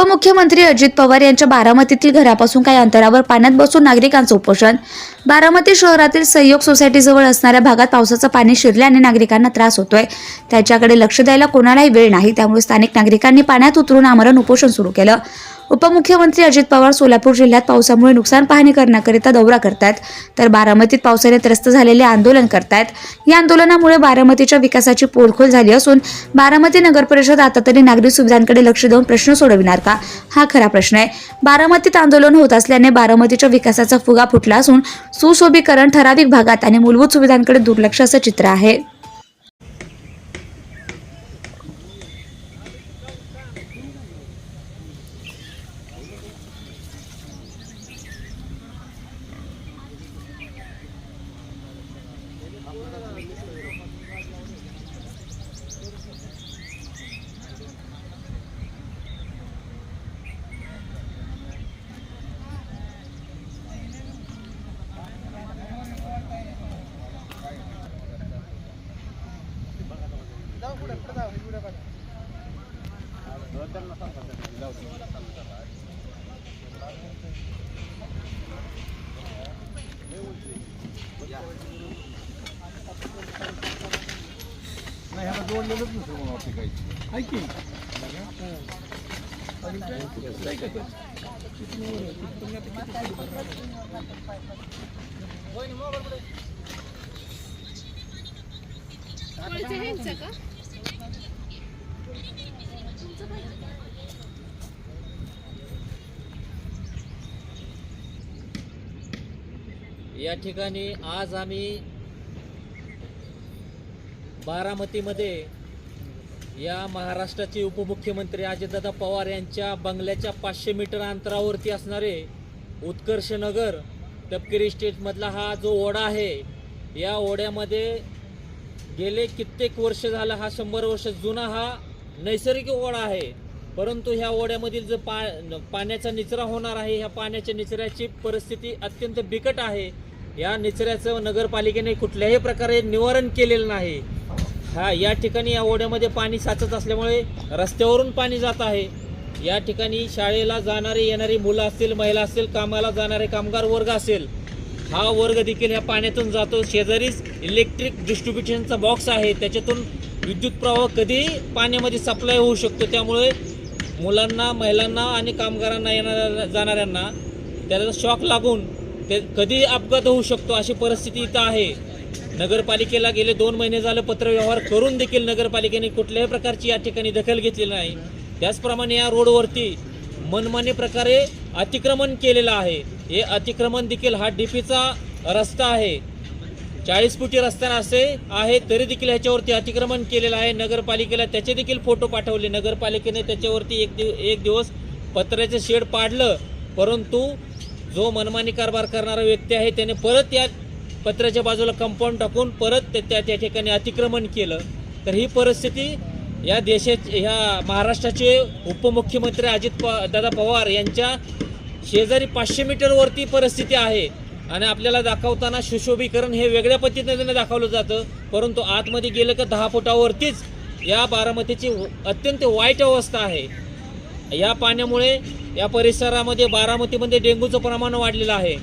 उपमुख्यमंत्री अजित पवार यांच्या बारामतीतील घरापासून काही अंतरावर पाण्यात बसून नागरिकांचं उपोषण. बारामती शहरातील सहयोग सोसायटीजवळ असणाऱ्या भागात पावसाचं पाणी शिरल्याने नागरिकांना त्रास होतोय. त्याच्याकडे लक्ष द्यायला कोणालाही वेळ नाही. त्यामुळे स्थानिक नागरिकांनी पाण्यात उतरून आमरण उपोषण सुरू केलं. उपमुख्यमंत्री अजित पवार सोलापूर जिल्ह्यात पावसामुळे नुकसान पाहणी करण्याकरिता दौरा करतात. तर बारामतीत पावसाने त्रस्त झालेले आंदोलन करतात. या आंदोलनामुळे बारामतीच्या विकासाची पोलखोल झाली असून बारामती नगर परिषद आता तरी नागरिक सुविधांकडे लक्ष देऊन प्रश्न सोडविणार का? हा खरा प्रश्न आहे. बारामतीत आंदोलन होत असल्याने बारामतीच्या विकासाचा फुगा फुटला असून सुशोभीकरण ठराविक भागात आणि मूलभूत सुविधांकडे दुर्लक्ष असं चित्र आहे. नाही ह्याला जोडलेलंच नसेल मला वाटते काही आहे की? या ठिकाणी आज आम्ही बारामतीमध्ये या महाराष्ट्राचे उपमुख्यमंत्री अजितदादा पवार यांच्या बंगल्याच्या पाचशे मीटर अंतरावरती असणारे उत्कर्ष नगर तपकिरी स्टेटमधला हा जो ओढा आहे या ओढ्यामध्ये गेले कित्येक वर्ष झालं हा शंभर वर्ष जुना हा नैसर्गिक ओढा आहे. परंतु ह्या ओढ्यामधील जो पा पाण्याचा निचरा होणार आहे ह्या पाण्याच्या निचऱ्याची परिस्थिती अत्यंत बिकट आहे. या निचऱ्याचं नगरपालिकेने कुठल्याही प्रकारे निवारण केलेलं नाही. हा या ठिकाणी या ओढ्यामध्ये पाणी साचत असल्यामुळे रस्त्यावरून पाणी जात आहे. या ठिकाणी शाळेला जाणारी येणारी मुलं असतील महिला असतील कामाला जाणारे कामगार वर्ग असेल हा वर्ग देखील ह्या पाण्यातून जातो. शेजारीच इलेक्ट्रिक डिस्ट्रीब्युशनचा बॉक्स आहे. त्याच्यातून विद्युत प्रवाह कधी पाण्यामध्ये सप्लाय होऊ शकतो. त्यामुळे मुलांना महिलांना आणि कामगारांना येणाऱ्या जाणाऱ्यांना त्याला शॉक लागून ते कधी अपघात होऊ शकतो अशी परिस्थिती इथं आहे. नगरपालिकेला गेले दोन महिने झालं पत्रव्यवहार करून देखील नगरपालिकेने कुठल्याही प्रकारची या ठिकाणी दखल घेतलेली नाही. त्याचप्रमाणे या रोडवरती मनमानी प्रकारे अतिक्रमण केलेलं आहे. हे अतिक्रमण देखील हा डीपीचा रस्ता आहे. चाळीस फुटी रस्त्यानं असे आहे तरी देखील ह्याच्यावरती अतिक्रमण केलेलं आहे. नगरपालिकेला त्याचे देखील फोटो पाठवले. नगरपालिकेने त्याच्यावरती एक दिव एक दिवस पत्र्याचं शेड पाडलं. परंतु जो मनमानी कारभार करणारा व्यक्ती आहे त्याने परत या पत्र्याच्या बाजूला कंपाऊंड टाकून परत त्या त्या- ठिकाणी अतिक्रमण केलं. तर ही परिस्थिती या देशाचे ह्या महाराष्ट्राचे उपमुख्यमंत्री अजित प दादा पवार यांच्या शेजारी पाचशे मीटरवरती परिस्थिती आहे. आणि आपल्याला दाखवताना सुशोभीकरण हे वेगळ्या पद्धतीने दाखवलं जातं. परंतु आतमध्ये गेलं का दहा फुटावरतीच या बारामतीची अत्यंत वाईट अवस्था आहे. या पाण्यामुळे या परिसरामध्ये बारामतीमध्ये डेंग्यूचं प्रमाण वाढलेलं आहे.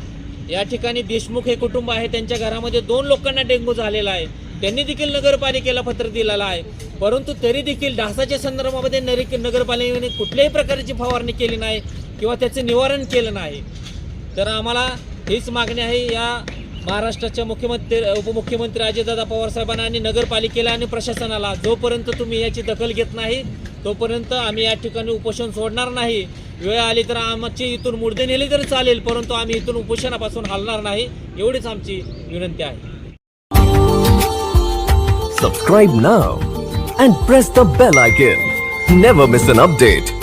या ठिकाणी देशमुख हे कुटुंब आहे. त्यांच्या घरामध्ये दोन लोकांना डेंग्यू झालेला आहे. त्यांनी देखील नगरपालिकेला पत्र दिलेलं आहे. परंतु तरी देखील डासाच्या संदर्भामध्ये नरी नगरपालिकेने कुठल्याही प्रकारची फवारणी केली नाही किंवा त्याचं निवारण केलं नाही. तर आम्हाला हीच मागणी आहे या महाराष्ट्राच्या मुख्यमंत्री उपमुख्यमंत्री अजितदादा पवारसाहेबांना आणि नगरपालिकेला आणि प्रशासनाला. जोपर्यंत तुम्ही याची दखल घेत नाही तोपर्यंत आम्ही या ठिकाणी उपोषण सोडणार नाही. वेळ आली तर आमची इथून मुर्दे नेली तरी चालेल परंतु आम्ही इथून उपोषणापासून हलणार नाही एवढीच आमची विनंती आहे. Subscribe now and press the bell icon never miss an update